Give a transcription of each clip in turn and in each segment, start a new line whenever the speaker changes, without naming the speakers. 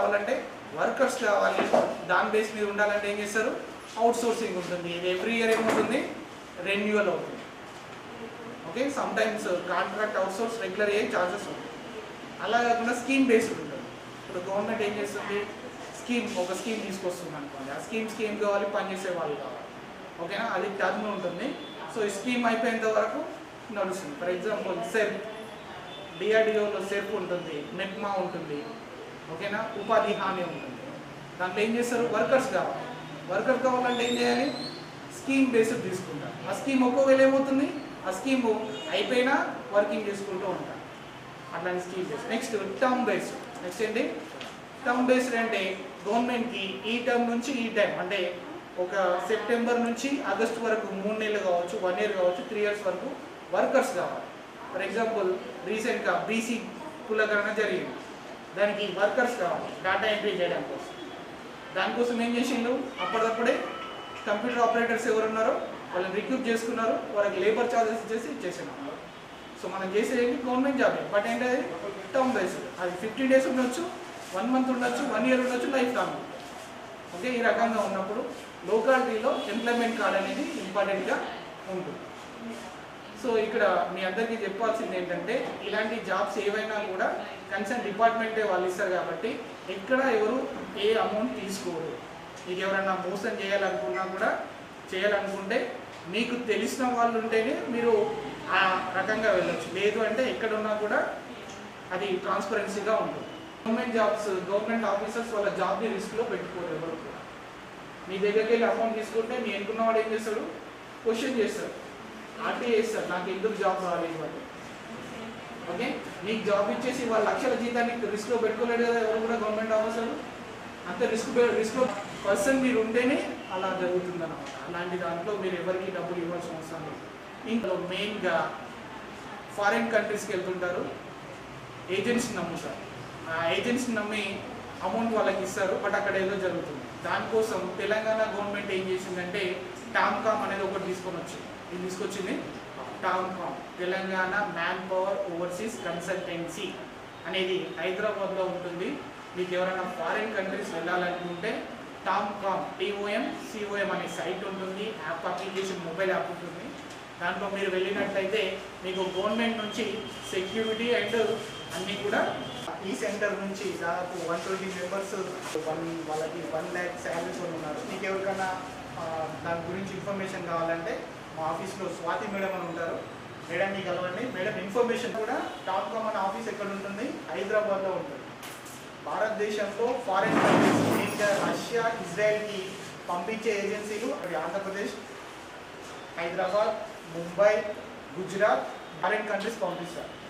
కావాలంటే రావాలంటే వర్కర్స్ కావాలి. దాని బేస్ మీద ఉండాలంటే ఏం చేస్తారు? అవుట్ సోర్సింగ్ ఉంటుంది. ఇది ఎవ్రీ ఇయర్ ఏముంటుంది? రెన్యువల్ అవుతుంది. Okay sometimes contract outsource regular ఏ ఛాన్సెస్ ఉంటాయి. అలా కాకుండా స్కీమ్ బేస్డ్ ఉంటుంది. ఇప్పుడు గవర్నమెంట్ ఏం చేస్తుంది? స్కీమ్ ఒక స్కీమ్ తీసుకొస్తుంది అనుకోండి. ఆ స్కీమ్ స్కీమ్ కావాలి పనిచేసే వాళ్ళు కావాలి. ఓకేనా అది టర్మ్ ఉంటుంది. సో ఈ స్కీమ్ అయిపోయేంత వరకు నడుస్తుంది. ఫర్ ఎగ్జాంపుల్ సెర్ప్ డిఆర్డిఓలో సెర్ప్ ఉంటుంది. మెప్మా ఉంటుంది. ఓకేనా? ఉపాధి హామీ ఉంటుంది. దాంట్లో ఏం చేస్తారు? వర్కర్స్ కావాలి. వర్కర్ కావాలంటే ఏం చేయాలి? స్కీమ్ బేస్డ్ తీసుకుంటారు. ఆ స్కీమ్ ఒక్కోవేళ ఏమవుతుంది? ఆ స్కీమ్ అయిపోయినా వర్కింగ్ చేసుకుంటూ ఉంటారు. అట్లాంటి scheme base next term based. Next ఏంటి? టర్మ్ బేస్డ్ అంటే గవర్నమెంట్కి ఈ టర్మ్ నుంచి ఈ టైం అంటే ఒక సెప్టెంబర్ నుంచి ఆగస్ట్ వరకు మూడు నెలలు కావచ్చు వన్ ఇయర్ కావచ్చు త్రీ ఇయర్స్ వరకు వర్కర్స్ కావాలి. ఫర్ ఎగ్జాంపుల్ రీసెంట్గా బీసీ కులకరణ జరిగింది. దానికి వర్కర్స్ కావాలి డేటా ఎంట్రీ చేయడం కోసం. దానికోసం ఏం చేసిండు? అప్పటికప్పుడే కంప్యూటర్ ఆపరేటర్స్ ఎవరు ఉన్నారో వాళ్ళని రిక్రూట్ చేసుకున్నారు వాళ్ళకి లేబర్ ఛార్జెస్ ఇచ్చేసి ఇచ్చేసినాం సో మనం చేసేది గవర్నమెంట్ జాబ్ బట్ ఏంటది? టర్మ్ బేస్ అది ఫిఫ్టీన్ డేస్ ఉండొచ్చు వన్ మంత్ ఉండొచ్చు వన్ ఇయర్ ఉండొచ్చు లైఫ్ టర్మ్ ఓకే ఈ రకంగా ఉన్నప్పుడు లోకాలిటీలో ఎంప్లాయ్మెంట్ కార్డ్ అనేది ఇంపార్టెంట్గా ఉంటుంది. సో ఇక్కడ మీ అందరికీ చెప్పాల్సింది ఏంటంటే ఇలాంటి జాబ్స్ ఏవైనా కూడా కన్సర్న్ డిపార్ట్మెంటే వాళ్ళు ఇస్తారు కాబట్టి ఎక్కడ ఎవరు ఏ అమౌంట్ తీసుకోరు. మీకు ఎవరైనా మోసం చేయాలనుకున్నా కూడా చేయాలనుకుంటే మీకు తెలిసిన వాళ్ళు ఉంటేనే మీరు ఆ రకంగా వెళ్ళొచ్చు. లేదు అంటే ఎక్కడున్నా కూడా అది ట్రాన్స్పరెన్సీగా ఉంటుంది. గవర్నమెంట్ జాబ్స్ గవర్నమెంట్ ఆఫీసర్స్ వాళ్ళ జాబ్ని రిస్క్లో పెట్టుకోరు ఎవరు కూడా. మీ దగ్గరికి వెళ్ళి అమౌంట్ తీసుకుంటే మీ ఎన్నుకున్నవాడు ఏం చేస్తాడు? క్వశ్చన్ చేస్తాడు. ఆర్టీఏ ఇస్తారు నాకు ఎందుకు జాబ్ రాలేదు అని ఓకే? నీకు జాబ్ ఇచ్చేసి వాళ్ళ లక్షల జీతాన్ని రిస్క్లో పెట్టుకోలేడు కదా ఎవరు కూడా గవర్నమెంట్ ఆఫీసర్లు అంత రిస్క్ రిస్క్లో పర్సన్ మీరు ఉంటేనే అలా జరుగుతుంది అనమాట అలాంటి దాంట్లో మీరు ఎవరికి డబ్బులు ఇవ్వాల్సిన అవసరం లేదు. ఇంట్లో మెయిన్గా ఫారిన్ కంట్రీస్కి వెళ్తుంటారు. ఏజెంట్స్ని నమ్ముతారు. ఆ ఏజెంట్స్ని నమ్మి అమౌంట్ వాళ్ళకి ఇస్తారు. బట్ అక్కడ ఏదో జరుగుతుంది. దానికోసం తెలంగాణ గవర్నమెంట్ ఏం చేసిందంటే టామ్కామ్ అనేది ఒకటి తీసుకొని వచ్చింది. ఇది తీసుకొచ్చింది. TOMCOM Telangana man power overseas consultancy అనేది హైదరాబాద్లో ఉంటుంది. మీకు ఎవరైనా ఫారిన్ కంట్రీస్ వెళ్ళాలనుకుంటే TOMCOM T O M C O M అనే సైట్ ఉంటుంది. యాప్ అప్లికేషన్ మొబైల్ యాప్ ఉంటుంది. దాంట్లో మీరు వెళ్ళినట్లయితే మీకు గవర్నమెంట్ నుంచి సెక్యూరిటీ అండ్ అన్నీ కూడా ఈ సెంటర్ నుంచి దాదాపు వన్ ట్వంటీ మెంబర్స్ వన్ వాళ్ళకి వన్ ల్యాక్ శాలరీస్ ఉన్నారు మీకు ఎవరికైనా దాని గురించి ఇన్ఫర్మేషన్ కావాలంటే మా ఆఫీస్లో స్వాతి మేడం అని ఉంటారు. మేడంని కలవండి. మేడం ఇన్ఫర్మేషన్ కూడా టాప్ కామన్ ఆఫీస్ ఎక్కడ ఉంటుంది హైదరాబాద్లో ఉంటుంది. భారతదేశంలో ఫారిన్ కంట్రీస్ మెయిన్గా రష్యా ఇజ్రాయెల్కి పంపించే ఏజెన్సీలు అవి ఆంధ్రప్రదేశ్ హైదరాబాద్ ముంబై గుజరాత్ ఫారిన్ కంట్రీస్ పంపిస్తారు.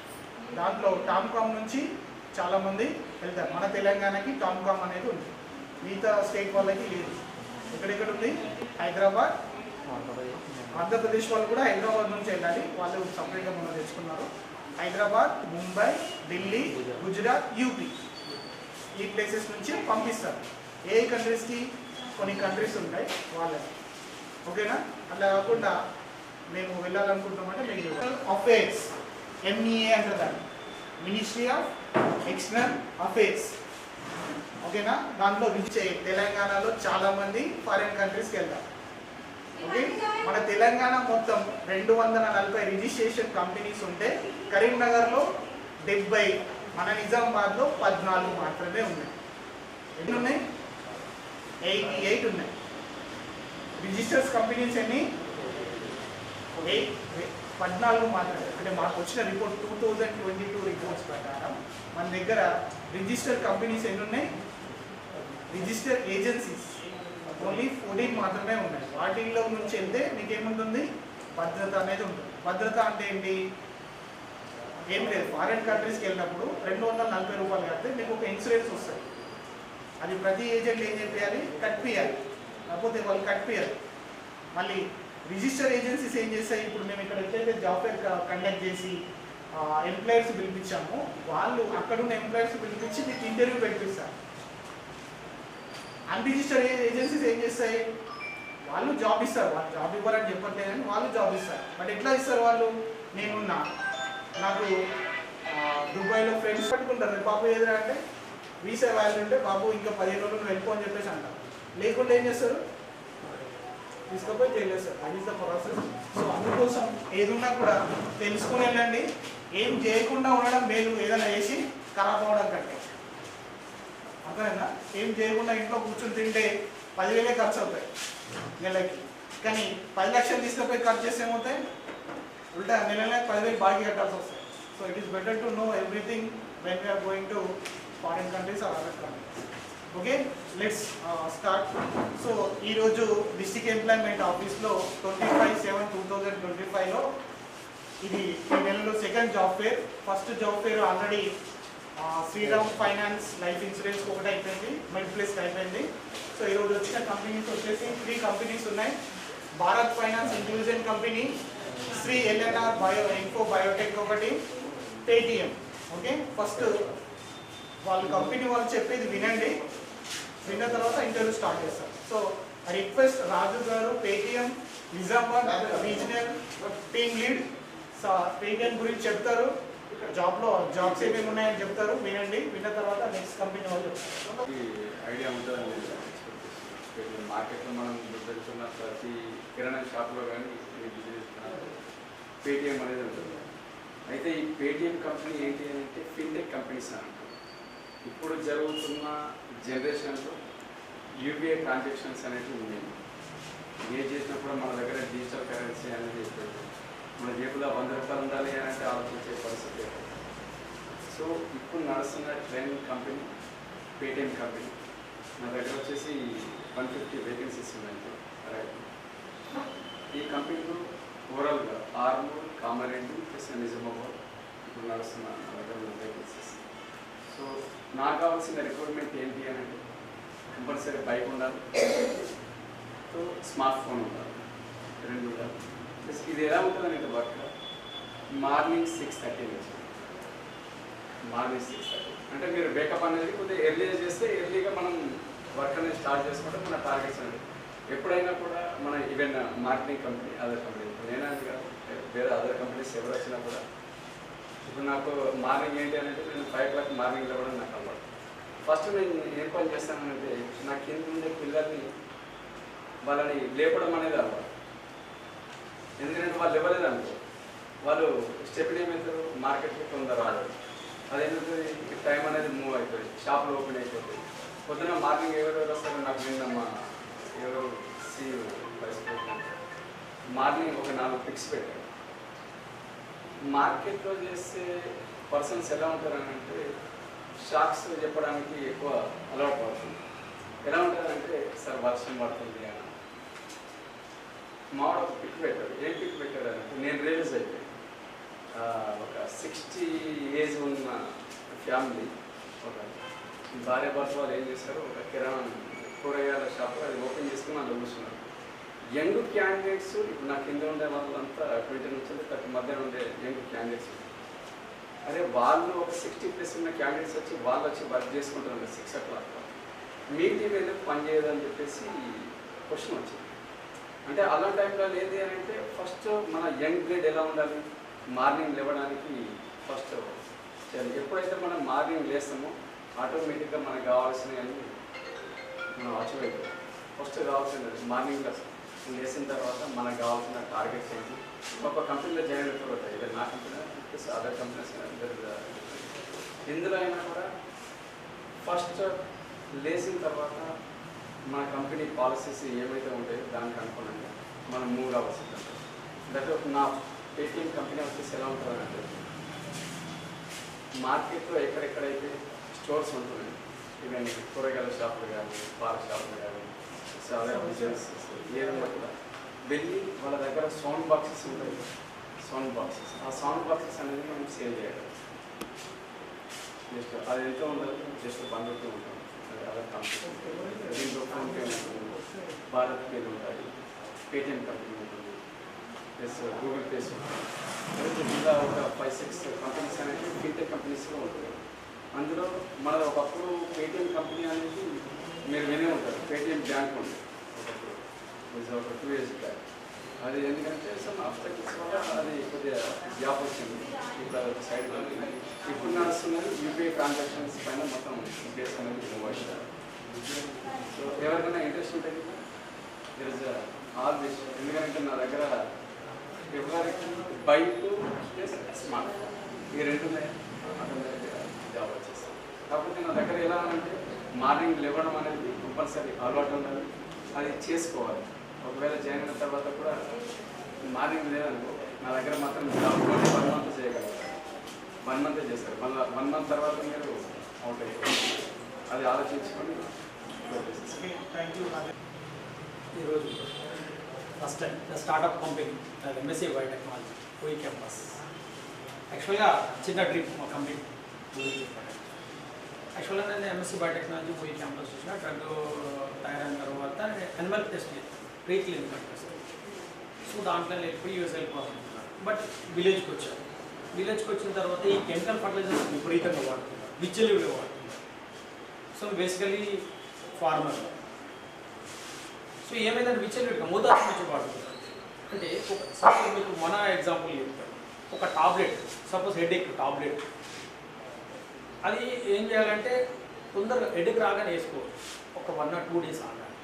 దాంట్లో టామ్కామ్ నుంచి చాలామంది వెళ్తారు. మన తెలంగాణకి టామ్కామ్ అనేది ఉంది. మిగతా స్టేట్ వాళ్ళకి లేదు. ఎక్కడెక్కడ ఉంది? హైదరాబాద్ ఆంధ్రప్రదేశ్ వాళ్ళు కూడా హైదరాబాద్ నుంచి వెళ్ళాలి. వాళ్ళు సపరేట్గా మనం తెచ్చుకున్నారు. హైదరాబాద్ ముంబై ఢిల్లీ గుజరాత్ యూపీ ఈ ప్లేసెస్ నుంచి పంపిస్తారు. ఏ కంట్రీస్కి కొన్ని కంట్రీస్ ఉంటాయి వాళ్ళకి ఓకేనా? అట్లా కాకుండా మేము వెళ్ళాలనుకుంటామంటే మీకు అఫేర్స్ ఎంఈఏ అంటారు దాన్ని. మినిస్ట్రీ ఆఫ్ ఎక్స్టర్నల్ అఫేర్స్ ఓకేనా? దాంట్లో విచ్చే తెలంగాణలో చాలా మంది ఫారిన్ కంట్రీస్కి వెళ్తారు. ఓకే? మన తెలంగాణ మొత్తం రెండు వందల నలభై రిజిస్ట్రేషన్ కంపెనీస్ ఉంటే కరీంనగర్లో డెబ్బై మన నిజామాబాద్లో పద్నాలుగు మాత్రమే ఉన్నాయి. ఎన్ని ఉన్నాయి? ఎయిటీ ఎయిట్ ఉన్నాయి. రిజిస్టర్స్ కంపెనీస్ ఎన్ని? ఎయిట్ పద్నాలుగు మాత్రమే. అంటే మాకు వచ్చిన report two thousand twenty two reports ప్రకారం మన దగ్గర రిజిస్టర్ కంపెనీస్ ఎన్ని ఉన్నాయి? Register agencies. ఓన్లీ ఫోర్టీన్ మాత్రమే ఉన్నాయి. వాటిల్లో నుంచి వెళ్తే మీకు ఏముంటుంది భద్రత అనేది ఉంటుంది. భద్రత అంటే ఏంటి? ఏం లేదు. ఫారిన్ కంట్రీస్కి వెళ్ళినప్పుడు రెండు వందల నలభై రూపాయలు కడితే మీకు ఒక ఇన్సూరెన్స్ వస్తుంది. అది ప్రతి ఏజెంట్ ఏం చెప్పేయాలి? కట్పియాలి కాకపోతే వాళ్ళు కట్పియాలి మళ్ళీ రిజిస్టర్ ఏజెన్సీస్ ఏం చేస్తాయి? ఇప్పుడు మేము ఇక్కడ ఎట్లయితే జాబ్ ఫేర్ కండక్ట్ చేసి ఎంప్లాయర్స్ పిలిపించాము వాళ్ళు అక్కడున్న ఎంప్లాయర్స్ పిలిపించి మీకు ఇంటర్వ్యూ పెట్టిస్తారు. అన్రిజిస్టర్ ఏజెన్సీస్ ఏం చేస్తాయి? వాళ్ళు జాబ్ ఇస్తారు. వాళ్ళు జాబ్ ఇవ్వాలని చెప్పట్లేదు కానీ వాళ్ళు జాబ్ ఇస్తారు. బట్ ఎట్లా ఇస్తారు వాళ్ళు? నేనున్నా. నాకు దుబాయ్లో ఫ్రెండ్స్ పట్టుకుంటారు. బాబు ఏదైనా అంటే వీసా వాల్యూ ఉంటే బాబు ఇంకా పదిహేను రోజులు నువ్వు వెళ్ళిపో అని చెప్పేసి అంటారు. లేకుండా ఏం చేస్తారు? తీసుకుపోయి చేయలేదు వేస్తారు అది ఇస్ ద ప్రాసెస్ సో అందుకోసం ఏదున్నా కూడా తెలుసుకుని వెళ్ళండి. ఏం చేయకుండా ఉండడం మేలు. ఏదైనా వేసి ఖరాబ్ అవ్వడం కంటే. అంతేనా ఏం చేయకుండా ఇంట్లో కూర్చొని తింటే పదివేలే ఖర్చు అవుతాయి నెలకి. కానీ పది లక్షలు తీసుకుపోయి ఖర్చు చేస్తే ఏమవుతాయి? ఉల్టా నెల పదివేలు బాకీ కట్టాల్సి వస్తాయి. So it is better to know everything when we are going to foreign countries or other countries okay let's start so ఈరోజు డిస్టిక్ ఎంప్లాయ్మెంట్ ఆఫీస్లో twenty five seven two thousand twenty ఫైవ్లో ఇది ఈ నెలలో second job fair first job fair already Shriram finance life insurance ఒకటి అయిపోయింది mid place అయిపోయింది. So ఈరోజు వచ్చిన కంపెనీస్ వచ్చేసి త్రీ కంపెనీస్ ఉన్నాయి. Bharat finance inclusion company Shri LNR bio info biotech ఒకటి పేటిఎం ఓకే ఫస్ట్ వాళ్ళ కంపెనీ వాళ్ళు చెప్పేది వినండి. విన్న తర్వాత ఇంటర్వ్యూ స్టార్ట్ చేస్తారు. So request Raju garu Paytm Nizamabad regional team lead Paytm గురించి చెప్తారు. జాబ్లో జాబ్స్ ఏమేమి ఉన్నాయని చెప్తారు వినండి విన్న తర్వాత నెక్స్ట్ కంపెనీ వాళ్ళు చెప్తారు.
ఐడియా ఉంటుందని మార్కెట్లో మనం తెలుసుకున్న ప్రతి కిరాణా షాప్లో కానీ బిజినెస్ పేటిఎం అనేది ఉంటుంది. అయితే ఈ పేటిఎం కంపెనీ ఏంటి అని అంటే ఫిన్టెక్ కంపెనీస్ అని అంటారు. ఇప్పుడు జరుగుతున్న జనరేషన్లో యూపీఐ ట్రాన్సాక్షన్స్ అనేవి ఉన్నాయి. ఏ చేసినా కూడా మన దగ్గర డిజిటల్ కరెన్సీ అనేది ఇప్పుడు మన జేబులో వంద రూపాయలు ఉండాలి అని అంటే ఆలోచించే పరిస్థితి. సో ఇప్పుడు నడుస్తున్న ట్రెండ్ కంపెనీ పేటిఎం కంపెనీ నా దగ్గర వచ్చేసి వన్ ఫిఫ్టీ వేకెన్సీస్ ఉన్నాయి. రైట్ ఈ కంపెనీలో ఓవరాల్గా ఆర్మూర్ కామారెడ్డి ప్లస్ నిజామాబాద్ ఇప్పుడు నడుస్తున్న నా దగ్గర ఉన్న వేకెన్సీస్ సో నాకు కావాల్సిన రిక్వైర్మెంట్ ఏంటి అని అంటే కంపల్సరీ బైక్ ఉండాలి. సో స్మార్ట్ ఫోన్ ఉండాలి. రెండు ఉండాలి. ఇది ఎలా ఉంటుందంటే వర్క్ మార్నింగ్ సిక్స్ థర్టీ నుంచి. మార్నింగ్ సిక్స్ థర్టీ అంటే మీరు బేకప్ అనేది కొద్దిగా ఎర్లీగా చేస్తే ఎర్లీగా మనం వర్క్ అనేది స్టార్ట్ చేసుకుంటే మన టార్గెట్స్ అనేది ఎప్పుడైనా కూడా మన even marketing company other company నేనే కాదు వేరే అదర్ కంపెనీస్ ఎవరు వచ్చినా కూడా ఇప్పుడు నాకు మార్నింగ్ ఏంటి అంటే నేను ఫైవ్ ఓ క్లాక్ మార్నింగ్ లేవడం నాకు అలవాటు. ఫస్ట్ నేను ఏం పని చేస్తానంటే నా కింద ఉండే పిల్లల్ని వాళ్ళని లేపడం అనేది అలవాటు. ఎందుకంటే వాళ్ళు ఇవ్వలేదు అనుకో వాళ్ళు స్టెప్ ఏమవుతారు మార్కెట్కి తొందర అది అదేంటంటే టైం అనేది మూవ్ అవుతుంది షాపులు ఓపెన్ అయిపోతుంది పొద్దున మార్నింగ్ ఎవరెవరు వస్తారో నాకు నిన్నమ్మా ఎవరో ఎవరు సి మార్నింగ్ ఒక నాలుగు పిక్స్ పెట్టారు. మార్కెట్లో చేసే పర్సన్స్ ఎలా ఉంటారనంటే షాక్స్ చెప్పడానికి ఎక్కువ అలవాటు పడుతుంది. ఎలా ఉంటారంటే సార్ వర్షం పడుతుంది అని. మావాడు ఒక పిక్ పెట్టాడు ఏం పిక్ పెట్టాడు అంటే నేను రియలైజ్ అయిపోయాను ఒక సిక్స్టీ ఏజ్ ఉన్న ఫ్యామిలీ ఒక భార్య భర్త వాళ్ళు ఏం చేశారు ఒక కిరాణా కూరగాయల షాప్ అది ఓపెన్ చేసుకుని అందులో కూర్చున్నారు. యంగ్ క్యాండిడేట్స్ ఇప్పుడు నా కింద ఉండే వాళ్ళంతా ట్వంటీ నుంచి థర్టీ మధ్య ఉండే యంగ్ క్యాండిడేట్స్ అదే వాళ్ళు ఒక సిక్స్టీ ప్లస్ ఉన్న క్యాండిడేట్స్ వచ్చి వాళ్ళు వచ్చి వర్క్ చేసుకుంటున్నారు సిక్స్ ఓ క్లాక్ మీ టీం పని చేయదని చెప్పేసి క్వశ్చన్ వచ్చింది. అంటే అలాంటి టైంలో ఏది అని అంటే ఫస్ట్ మన యంగ్ గ్రేడ్ ఎలా ఉండాలి? మార్నింగ్ లేవడానికి ఫస్ట్ ఎప్పుడైతే మనం మార్నింగ్ లేస్తామో ఆటోమేటిక్గా మనకు కావాల్సినవి మనం అచీవ్ అయిపోతాం ఫస్ట్ కావాల్సింది మార్నింగ్ లేచిన తర్వాత మనకు కావాల్సిన టార్గెట్స్ ఏంటి? ఒక కంపెనీలో జాయిన్ అయిన తర్వాత ఇది నా కంపెనీ ప్లస్ అదర్ కంపెనీస్ ఇందులో అయినా కూడా ఫస్ట్ లేచిన తర్వాత మన కంపెనీ పాలసీస్ ఏమైతే ఉంటాయో దానికి అనుగుణంగా మనం మూవ్ కావాల్సి ఉంటుంది దట్ నా పేటిఎం కంపెనీ వచ్చేసి ఎలా ఉంటుందంటే మార్కెట్లో ఎక్కడెక్కడైతే స్టోర్స్ ఉంటున్నాయి ఈవెన్ కూరగాయల షాపులు కానీ పాల షాపులు కానీ చాలా బిజినెస్ ఏదైనా కూడా వెళ్ళి వాళ్ళ దగ్గర సౌండ్ బాక్సెస్ ఉంటాయి. సౌండ్ బాక్సెస్ ఆ సౌండ్ బాక్సెస్ అనేది మనం సేల్ చేయడం జస్ట్ అది ఎంత ఉండదు జస్ట్ వన్ ఉంటాం ఉంటుంది అది కంపెనీ దీంట్లో ఫోన్పే ఉంటుంది భారత్ పేలు ఉంటాయి పేటిఎం కంపెనీ ఉంటుంది ప్లస్ గూగుల్ పేస్ ఉంటుంది ఇలా ఒక ఫైవ్ సిక్స్ కంపెనీస్ అనేవి ఫీటెక్ కంపెనీస్లో ఉంటాయి అందులో మన ఒకప్పుడు పేటిఎం కంపెనీ అనేది మీరు వినే ఉంటారు పేటిఎం బ్యాంక్ ఉంటుంది ఒకప్పుడు ఒక టూ ఇయర్స్ బ్యాక్ అది ఎందుకంటే సమ్ అబ్స్టకిల్స్ వల్ల అది కొద్దిగా గ్యాప్ వచ్చింది. ఇప్పుడు అది ఒక సైడ్ ఉంది. ఇప్పుడు నడుస్తున్నది యూపీఐ ట్రాన్సాక్షన్స్ పైన మొత్తం బేస్ అనేది మూవ్ సో ఎవరికైనా ఇంట్రెస్ట్ ఉంటుంది దర్ ఇస్ ఆల్ దిస్ ఎందుకంటే నా దగ్గర ఎవరికి బైక్ ప్లస్ స్మార్ట్ ఈ రెండు ఉన్నాయి. జాబ్ వచ్చేస్తాను కాకపోతే నా దగ్గర ఎలా అంటే మార్నింగ్ లేవడం అనేది కంపల్సరీ అలవాటు ఉండాలి. అది చేసుకోవాలి. ఒకవేళ జాయిన్ అయిన తర్వాత కూడా మార్నింగ్ లేదనుకో నా దగ్గర మాత్రం జాబ్ వన్ మంత్ చేయగలుగుతారు వన్ మంత్ చేస్తారు. మళ్ళీ వన్ మంత్ తర్వాత మీరు అవుట్ అయిపోతుంది అది ఆలోచించుకొని
థ్యాంక్ యూ
ఈరోజు first time the startup company MSc biotechnology పోయి క్యాంపస్ యాక్చువల్గా చిన్న ట్రిప్ మా కంపెనీ యాక్చువల్గా నేను ఎంఎస్సీ బయోటెక్నాలజీ పోయి క్యాంపస్ చూసిన. డ్రగ్ తయారైన తర్వాత animal test preclinical test so దాంట్లో వెళ్ళిపోయి యూఎస్ వెళ్ళిపోతున్నాను బట్ విలేజ్కి వచ్చాను. విలేజ్కి వచ్చిన తర్వాత ఈ కెమికల్ ఫర్టిలైజర్స్ విపరీతంగా వాడుతున్నారు విచ్చలివిడిగా వాడుతున్నారు సో బేసికలీ ఫార్మర్ సో ఏమైందంటే విచ్చలివిడిగా మోతాదు నుంచి వాడుతున్నారు అంటే ఒక సపోజ్ మీకు మన ఎగ్జాంపుల్ చెప్తాను ఒక టాబ్లెట్ సపోజ్ హెడేక్ టాబ్లెట్ అది ఏం చేయాలంటే తొందరగా హెడేక్ రాగానే వేసుకోవాలి. ఒక వన్ ఆర్ టూ డేస్ ఆగాలి.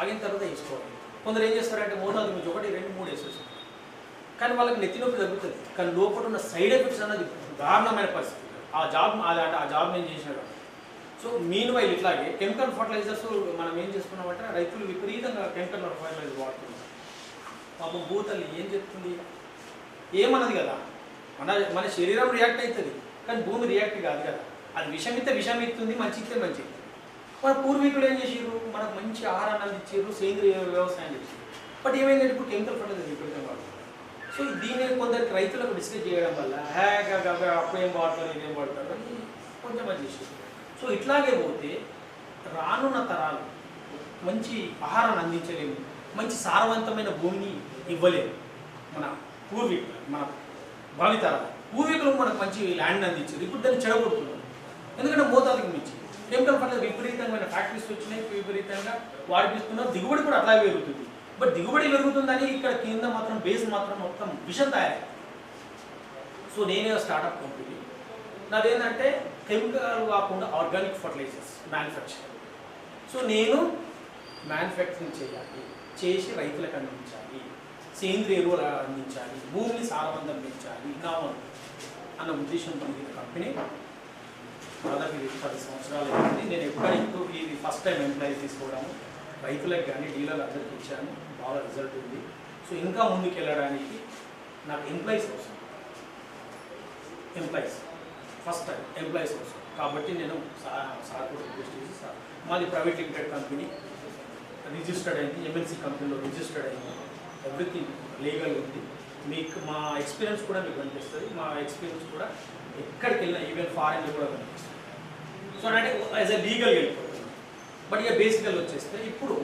ఆగిన తర్వాత వేసుకోవాలి. కొందరు ఏం చేస్తారంటే మోతాదు నుంచి ఒకటి రెండు మూడు వేసేస్తారు కానీ వాళ్ళకి నెత్తి నొప్పి తగ్గుతుంది. కానీ లోపల ఉన్న సైడ్ ఎఫెక్ట్స్ అన్నది దారుణమైన పరిస్థితి. ఆ జాబ్ అంటే ఆ జాబ్ నేను చేసినాడు సో మీన్ వైల్ ఇట్లాగే కెమికల్ ఫర్టిలైజర్స్ మనం ఏం చేసుకున్నామంటే రైతులు విపరీతంగా కెమికల్ ఫర్టిలైజర్ వాడుతున్నారు. పాపం భూతల్లి ఏం చెప్తుంది? ఏమన్నది కదా. మన మన శరీరం రియాక్ట్ అవుతుంది. కానీ భూమి రియాక్ట్ కాదు కదా. అది విషమిస్తే విషమిస్తుంది విషం ఇస్తుంది మంచి ఇస్తే మంచిది. మన పూర్వీకులు ఏం చేసారు మనకు మంచి ఆహారాన్ని అందించారు సేంద్రియ వ్యవసాయం చేసారు బట్ ఏమైందంటే ఇప్పుడు కెమికల్ ఫర్టిలైజర్ విపరీతంగా వాడుతున్నారు. సో దీన్ని కొందరికి రైతులకు డిస్కస్ చేయడం వల్ల హ్యాగా అప్పుడు ఏం వాడతారు ఇదేం వాడతారు అని కొంచెం మంది చేసారు సో ఇట్లాగే పోతే రానున్న తరాలు మంచి ఆహారాన్ని అందించలేము మంచి సారవంతమైన భూమిని ఇవ్వలేము. మన పూర్వీకులు మన భావితరాలు. పూర్వీకులు మనకు మంచి ల్యాండ్ అందించారు ఇప్పుడు దాన్ని చెడగొడుతున్నారు. ఎందుకంటే మోతాదుకు మించి. కెమికల్ ఫర్టిలైజర్ విపరీతమైన ఫ్యాక్టరీస్ వచ్చినాయి విపరీతంగా వాడిపిస్తున్నారు. దిగుబడి కూడా అట్లాగే పెరుగుతుంది. బట్ దిగుబడి పెరుగుతుందని ఇక్కడ కింద మాత్రం బేస్ మాత్రం మొత్తం విషం తయారు సో నేనే స్టార్ట్అప్ కంపెనీ నాదేంటంటే కెమికల్ కాకుండా ఆర్గానిక్ ఫర్టిలైజర్స్ మ్యానుఫ్యాక్చర్ సో నేను మ్యానుఫ్యాక్చరింగ్ చేయాలి. చేసి రైతులకు అందించాలి. సేంద్రియ ఎరువులు అందించాలి. భూమిని సారవంతం పెంచాలి నా అన్న ఉద్దేశంతో ఇది కంపెనీ దాదాపు ఇది పది సంవత్సరాలు అయింది. నేను ఎప్పుడైతే ఇది ఫస్ట్ టైం ఎంప్లాయీ తీసుకోవడము. రైతులకు కానీ డీలర్లు అందరికి ఇచ్చాను. బాగా రిజల్ట్ ఉంది. సో ఇంకా ముందుకు వెళ్ళడానికి నాకు ఎంప్లాయీస్ అవసరం. ఎంప్లాయీస్ ఫస్ట్ టైం ఎంప్లాయీస్ అవసరం. కాబట్టి నేను సార్ కూడా రిక్వెస్ట్ చేసి సార్ మాది ప్రైవేట్ లిమిటెడ్ కంపెనీ రిజిస్టర్డ్ అయింది. ఎంఎన్సీ కంపెనీలో రిజిస్టర్డ్ అయింది. ఎవ్రీథింగ్ లీగల్ ఉంది. మీకు మా ఎక్స్పీరియన్స్ కూడా మీకు కనిపిస్తుంది. మా ఎక్స్పీరియన్స్ కూడా ఎక్కడికి వెళ్ళినా ఈవెన్ ఫారెన్లో కూడా కనిపిస్తుంది సో అంటే యాజ్ అ లీగల్ వెళ్ళిపోతుంది బట్ ఇక బేసికల్ వచ్చేస్తే ఇప్పుడు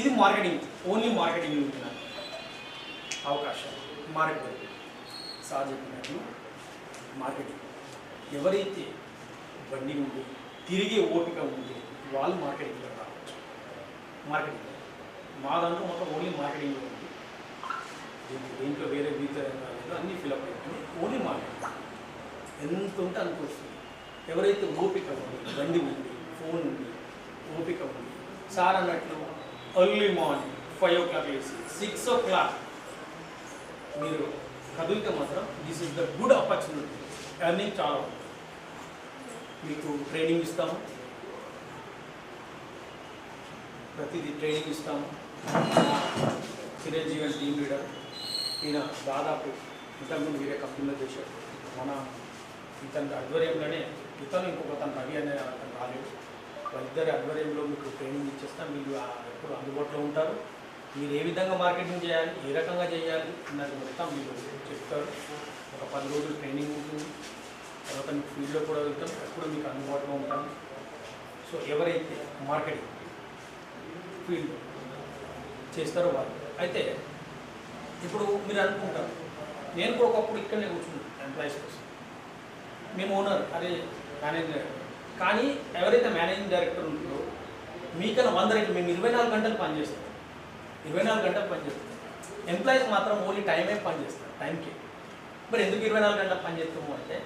ఇది మార్కెటింగ్ ఓన్లీ మార్కెటింగ్ ఉంటున్నాను అవకాశం. మార్కెటింగ్ సార్ చెప్పినట్లు మార్కెటింగ్ ఎవరైతే బండి ఉంది తిరిగే ఓపిక ఉంది వాళ్ళు మార్కెటింగ్లో రావచ్చు. మార్కెటింగ్ మా దాంట్లో మొత్తం ఓన్లీ మార్కెటింగ్లో దీనికి దీంట్లో వేరే వివిధ రంగాలు అన్నీ ఫిలప్ అయిపోయి ఓన్లీ మార్కెటింగ్ ఎంత ఉంటే అంత వస్తుంది. ఎవరైతే ఓపిక ఉంది బండి ఉంది ఫోన్ ఉంది ఓపిక ఉంది సార్ అన్నట్లు early morning five o'clock వేసి సిక్స్ ఓ క్లాక్ మీరు కదిలితే మాత్రం this is the good opportunity earning చాలా ఉంది. మీకు ట్రైనింగ్ ఇస్తాము. ప్రతిదీ ట్రైనింగ్ ఇస్తాము. చిరంజీవి అని టీమ్ లీడర్ ఈయన దాదాపు ఇంతకుముందు వేరే కంపెనీలో చేశాడు మన ఇతని ఆధ్వర్యంలోనే ఇతను ఇంకొక తన రవి అనే అతను రాలేదు. వాళ్ళిద్దరి ఆధ్వర్యంలో మీకు ట్రైనింగ్ ఇచ్చేస్తాం మీరు ఆ- ఎప్పుడు అందుబాటులో ఉంటారు. మీరు ఏ విధంగా మార్కెటింగ్ చేయాలి ఏ రకంగా చేయాలి అన్నది మొత్తం మీరు చెప్తారు. ఒక పది రోజులు ట్రైనింగ్ ఉంటుంది. తర్వాత మీకు ఫీల్డ్లో కూడా వెళ్తాం. ఎప్పుడు మీకు అందుబాటులో ఉంటాం. సో ఎవరైతే మార్కెటింగ్ ఫీల్డ్ చేస్తారో వాళ్ళు. అయితే ఇప్పుడు మీరు అనుకుంటారు. నేను కూడా ఒకప్పుడు ఇక్కడనే కూర్చున్నాను ఎంప్లాయీస్ కోసం. మేము ఓనర్ అదే మేనేజింగ్ డైరెక్టర్ కానీ ఎవరైతే మేనేజింగ్ డైరెక్టర్ ఉంటుందో మీకన్నా వంద రెట్లు మేము ఇరవై నాలుగు గంటలు పనిచేస్తాం. ఇరవై నాలుగు గంటలు పనిచేస్తాం. ఎంప్లాయీస్ మాత్రం ఓన్లీ టైమే పనిచేస్తారు టైంకి మరి ఎందుకు ఇరవై నాలుగు గంటల పనిచేస్తాము అంటే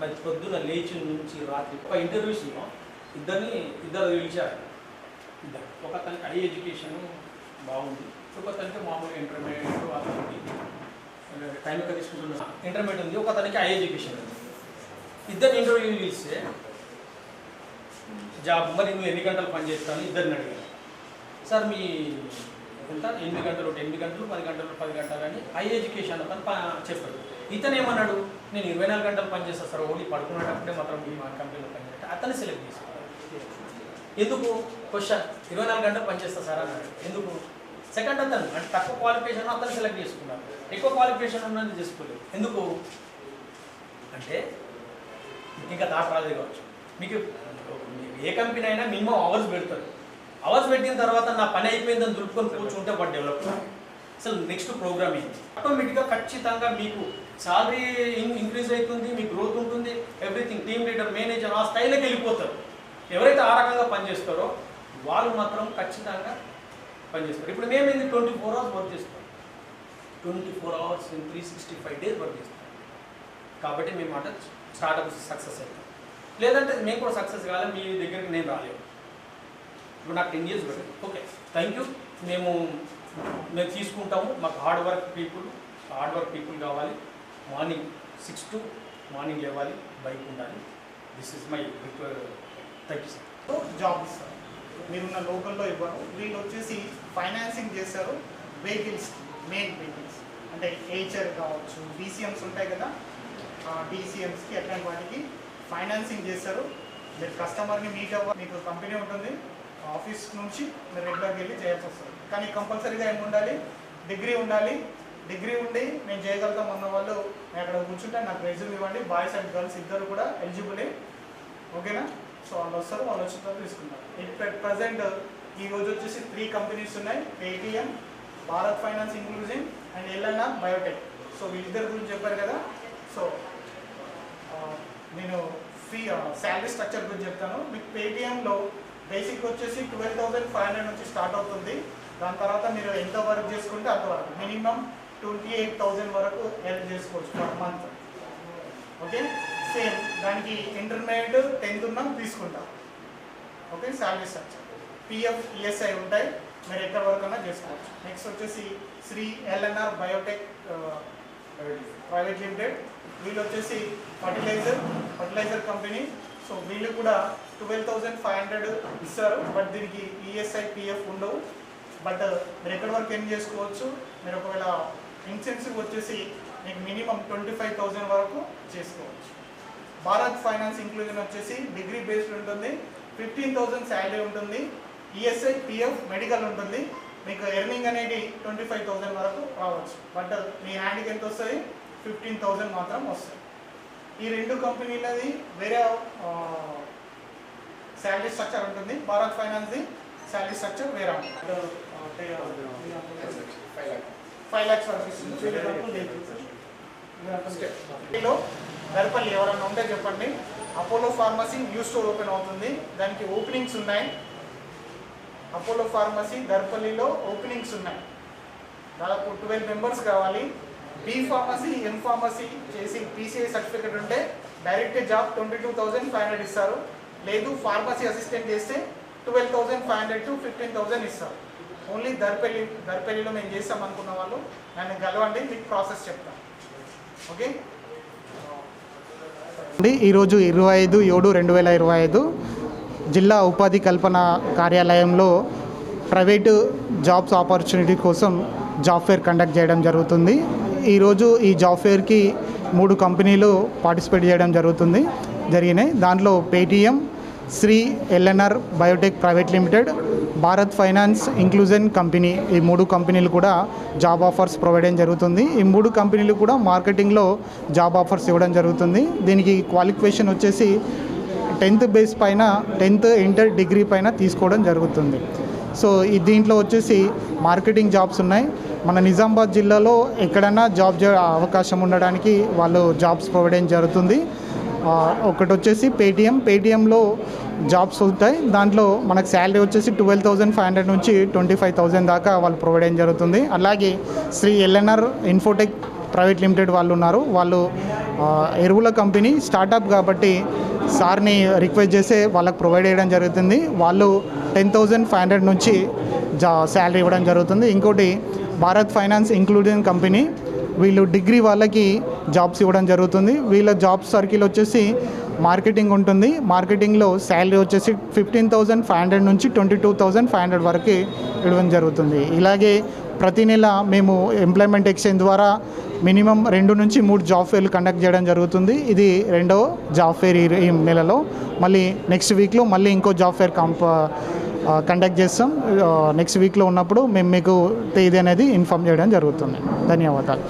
మరి పొద్దున్న లేచి నుంచి రాత్రి ఒక ఇంటర్వ్యూస్లో ఇద్దరిని ఇద్దరు పిలిచారు. ఇద్దరు. ఒక తనకి హై ఎడ్యుకేషన్ బాగుంది. ఒక తనకి మామూలుగా ఇంటర్మీడియట్ వాళ్ళకి టైం ఎక్కడ తీసుకుంటున్నా. ఇంటర్మీడియట్ ఉంది. ఒక తనకి హై ఎడ్యుకేషన్ ఉంది. ఇద్దరిని ఇంటర్వ్యూ పిలిస్తే జాబ్ మరి నువ్వు ఎన్ని గంటలు పని చేస్తాను ఇద్దరిని అడిగాను సార్ మీ ఎంత? ఎనిమిది గంటలు ఒకటి ఎనిమిది గంటలు పది గంటలు పది గంటలు అని హై ఎడ్యుకేషన్ అతను చెప్పాడు. ఇతను ఏమన్నాడు? నేను ఇరవై నాలుగు గంటలు పనిచేస్తాను సార్ ఓన్లీ పడుకునేటప్పుడే మాత్రం మీ మా కంపెనీలో పని చేస్తే. సెలెక్ట్ చేసుకున్నాడు ఎందుకు? క్వశ్చన్ ఇరవై నాలుగు గంటలు పనిచేస్తా సార్ అన్నాడు. ఎందుకు? సెకండ్ అతను అంటే తక్కువ క్వాలిఫికేషన్ అతను సెలెక్ట్ చేసుకున్నాడు. ఎక్కువ క్వాలిఫికేషన్ ఉన్నది చేసుకోలేదు. ఎందుకు? అంటే ఇంకా దాట రాలేదు కావచ్చు. మీకు ఏ కంపెనీ అయినా మినిమం అవర్స్ పెడతారు. అవర్స్ పెట్టిన తర్వాత నా పని అయిపోయిందని దులుపుకొని కూర్చుంటే వాడు డెవలప్ అసలు నెక్స్ట్ ప్రోగ్రామ్ ఏంటి? ఆటోమేటిక్గా ఖచ్చితంగా మీకు సాలరీ ఇంక్రీజ్ అవుతుంది మీకు గ్రోత్ ఉంటుంది ఎవ్రీథింగ్ టీమ్ లీడర్ మేనేజర్ ఆ స్థాయిలోకి వెళ్ళిపోతారు. ఎవరైతే ఆ రకంగా పనిచేస్తారో వాళ్ళు మాత్రం ఖచ్చితంగా పనిచేస్తారు. ఇప్పుడు మేము ఏంది ట్వంటీ ఫోర్ అవర్స్ వర్క్ చేస్తాం? Twenty four hours three sixty five days work చేస్తాం. కాబట్టి మేము మాట స్టార్ట్అప్ సక్సెస్ అవుతాం లేదంటే మేము కూడా సక్సెస్ కాలే మీ దగ్గరికి నేను రాలేము ఇప్పుడు నాకు టెన్ ఇయర్స్ పెట్టండి ఓకే థ్యాంక్ యూ మేము మేము తీసుకుంటాము. మాకు hard work people hard work people కావాలి. మార్నింగ్ సిక్స్ టు మార్నింగ్ లేవాలి. బైక్ ఉండాలి. This is my require thank you sir
job sir మీరున్న లోకల్లో ఇవ్వరు. వీళ్ళు వచ్చేసి ఫైనాన్సింగ్ చేస్తారు వెహికల్స్ మెయిన్ వెహికల్స్ అంటే హెచ్ఆర్ కావచ్చు డీసీఎమ్స్ ఉంటాయి కదా డీసీఎమ్స్కి అట్లాంటి వాటికి ఫైనాన్సింగ్ చేస్తారు మీరు కస్టమర్ని మీట్ అవ్వ మీకు కంపెనీ ఉంటుంది. ఆఫీస్ నుంచి మీరు రెగ్యులర్కి వెళ్ళి చేయాల్సి వస్తుంది. కానీ కంపల్సరీగా ఏమి ఉండాలి డిగ్రీ ఉండాలి. డిగ్రీ ఉండి నేను చేయగలుగుతాం అన్న వాళ్ళు నేను అక్కడ కూర్చుంటే నాకు రెజ్యూమ్ ఇవ్వండి. బాయ్స్ అండ్ గర్ల్స్ ఇద్దరు కూడా ఎలిజిబులే ఓకేనా సో వాళ్ళు వస్తారు వాళ్ళు వచ్చిన తర్వాత తీసుకుంటారు ఇట్ ప్రజెంట్ ఈ రోజు వచ్చేసి త్రీ కంపెనీస్ ఉన్నాయి. Paytm Bharat finance inclusive and LNR biotech so వీళ్ళిద్దరి గురించి చెప్పారు కదా. సో నేను ఫీ శాలరీ స్ట్రక్చర్ గురించి చెప్తాను. మీకు పేటిఎంలో బేసిక్ వచ్చేసి ట్వెల్వ్ థౌసండ్ ఫైవ్ హండ్రెడ్ నుంచి స్టార్ట్ అవుతుంది. దాని తర్వాత మీరు ఎంత వర్క్ చేసుకుంటే అంతవరకు మినిమం ట్వంటీ ఎయిట్ థౌసండ్ వరకు ఎర్న్ చేసుకోవచ్చు పర్ మంత్ ఓకే సేమ్. దానికి ఇంటర్మీడియట్ టెన్త్ ఉన్నాం తీసుకుంటాం. Okay salary structure. PF ESI ఉంటాయి. మీరు ఎక్కడ వరకు అన్నా చేసుకోవచ్చు. నెక్స్ట్ వచ్చేసి Shri LNR biotech private limited. వీళ్ళు వచ్చేసి ఫర్టిలైజర్ ఫర్టిలైజర్ కంపెనీ. సో వీళ్ళు కూడా ట్వెల్వ్ థౌజండ్ ఫైవ్ హండ్రెడ్ ఇస్తారు. బట్ దీనికి ఈఎస్ఐ పిఎఫ్ ఉండవు. బట్ మీరు ఎక్కడి వరకు ఏం చేసుకోవచ్చు? మీరు ఒకవేళ ఇన్సెన్సివ్ వచ్చేసి మీకు మినిమం ట్వంటీ ఫైవ్ థౌజండ్ వరకు చేసుకోవచ్చు. భారత్ ఫైనాన్స్ ఇంక్లూజన్ వచ్చేసి డిగ్రీ బేస్డ్ ఉంటుంది. ఫిఫ్టీన్ థౌజండ్ శాలరీ ఉంటుంది. ఈఎస్ఐ పిఎఫ్ మెడికల్ ఉంటుంది. మీకు ఎర్నింగ్ అనేది ట్వంటీ ఫైవ్ థౌజండ్ వరకు రావచ్చు. బట్ మీ హ్యాండ్కి ఎంత వస్తుంది? ఫిఫ్టీన్ థౌజండ్ మాత్రం వస్తుంది. ఈ రెండు కంపెనీలది వేరే శాలరీ స్ట్రక్చర్ ఉంటుంది. భారత్ ఫైనాన్స్ది శాలరీ స్ట్రక్చర్ వేరే ఉంటుంది. ఫైవ్ ల్యాక్స్ వరకు ఇస్తుంది. వెరపల్లి ఎవరన్నా దర్పల్లి ఎవరైనా ఉంటే చెప్పండి. Apollo pharmacy new store open అవుతుంది. దానికి ఓపెనింగ్స్ ఉన్నాయి. అపోలో ఫార్మసీ దర్పల్లిలో ఓపెనింగ్స్ ఉన్నాయి. దాదాపు ట్వెల్వ్ మెంబర్స్ కావాలి. బి ఫార్మసీ ఎం ఫార్మసీ చేసి పీసీఐ సర్టిఫికేట్ ఉంటే direct job twenty two thousand five hundred ఇస్తారు. లేదు ఫార్మసీ అసిస్టెంట్ చేస్తే twelve thousand five hundred to fifteen thousand ఇస్తారు. ఓన్లీ దర్పల్లి దర్పల్లిలో మేము చేస్తాం అనుకున్న వాళ్ళు నన్ను కలవండి మీకు ప్రాసెస్ చెప్తాను ఓకే?
ఈరోజు ఇరవై ఐదు ఏడు రెండు వేల ఇరవై ఐదు జిల్లా ఉపాధి కల్పన కార్యాలయంలో ప్రైవేటు జాబ్స్ ఆపర్చునిటీ కోసం జాబ్ ఫేర్ కండక్ట్ చేయడం జరుగుతుంది. ఈరోజు ఈ జాబ్ ఫేర్కి మూడు కంపెనీలు పార్టిసిపేట్ చేయడం జరుగుతుంది. జరిగినాయి. దాంట్లో Paytm Shri LNR biotech private limited Bharat finance inclusion company ఈ మూడు కంపెనీలు కూడా జాబ్ ఆఫర్స్ ప్రొవైడ్ చేయడం జరుగుతుంది. ఈ మూడు కంపెనీలు కూడా మార్కెటింగ్లో జాబ్ ఆఫర్స్ ఇవ్వడం జరుగుతుంది. దీనికి క్వాలిఫికేషన్ వచ్చేసి టెన్త్ బేస్ పైన టెన్త్ ఇంటర్ డిగ్రీ పైన తీసుకోవడం జరుగుతుంది. సో ఈ దీంట్లో వచ్చేసి మార్కెటింగ్ జాబ్స్ ఉన్నాయి. మన నిజామాబాద్ జిల్లాలో ఎక్కడన్నా జాబ్ జ- అవకాశం ఉండడానికి వాళ్ళు జాబ్స్ ప్రొవైడ్ జరుగుతుంది. ఒకటి వచ్చేసి పేటిఎం. పేటిఎంలో జాబ్స్ ఉంటాయి దాంట్లో మనకు శాలరీ వచ్చేసి ట్వెల్వ్ థౌజండ్ ఫైవ్ హండ్రెడ్ నుంచి ట్వంటీ ఫైవ్ థౌజండ్ దాకా వాళ్ళు ప్రొవైడ్ చేయడం జరుగుతుంది. అలాగే Shri LNR infotech
private limited వాళ్ళు ఉన్నారు. వాళ్ళు ఎరువుల కంపెనీ స్టార్టప్ కాబట్టి సార్ని రిక్వెస్ట్ చేస్తే వాళ్ళకి ప్రొవైడ్ చేయడం జరుగుతుంది. వాళ్ళు టెన్ థౌజండ్ ఫైవ్ హండ్రెడ్ నుంచి జా శాలరీ ఇవ్వడం జరుగుతుంది. ఇంకోటి భారత్ ఫైనాన్స్ ఇంక్లూడింగ్ కంపెనీ. వీళ్ళు డిగ్రీ వాళ్ళకి జాబ్స్ ఇవ్వడం జరుగుతుంది. వీళ్ళ జాబ్ సర్కిల్ వచ్చేసి మార్కెటింగ్ ఉంటుంది. మార్కెటింగ్లో శాలరీ వచ్చేసి ఫిఫ్టీన్ థౌజండ్ ఫైవ్ హండ్రెడ్ నుంచి twenty two thousand five hundred వరకు ఇవ్వడం జరుగుతుంది. ఇలాగే ప్రతి నెల మేము ఎంప్లాయ్మెంట్ ఎక్స్చేంజ్ ద్వారా మినిమం రెండు నుంచి మూడు జాబ్ ఫేర్లు కండక్ట్ చేయడం జరుగుతుంది. ఇది రెండో జాబ్ ఫేర్ ఈ ఈ నెలలో. మళ్ళీ నెక్స్ట్ వీక్లో మళ్ళీ ఇంకో జాబ్ ఫేర్ కంప కండక్ట్ చేస్తాం. నెక్స్ట్ వీక్లో ఉన్నప్పుడు మేము మీకు తేదీ అనేది ఇన్ఫామ్ చేయడం జరుగుతుంది. ధన్యవాదాలు.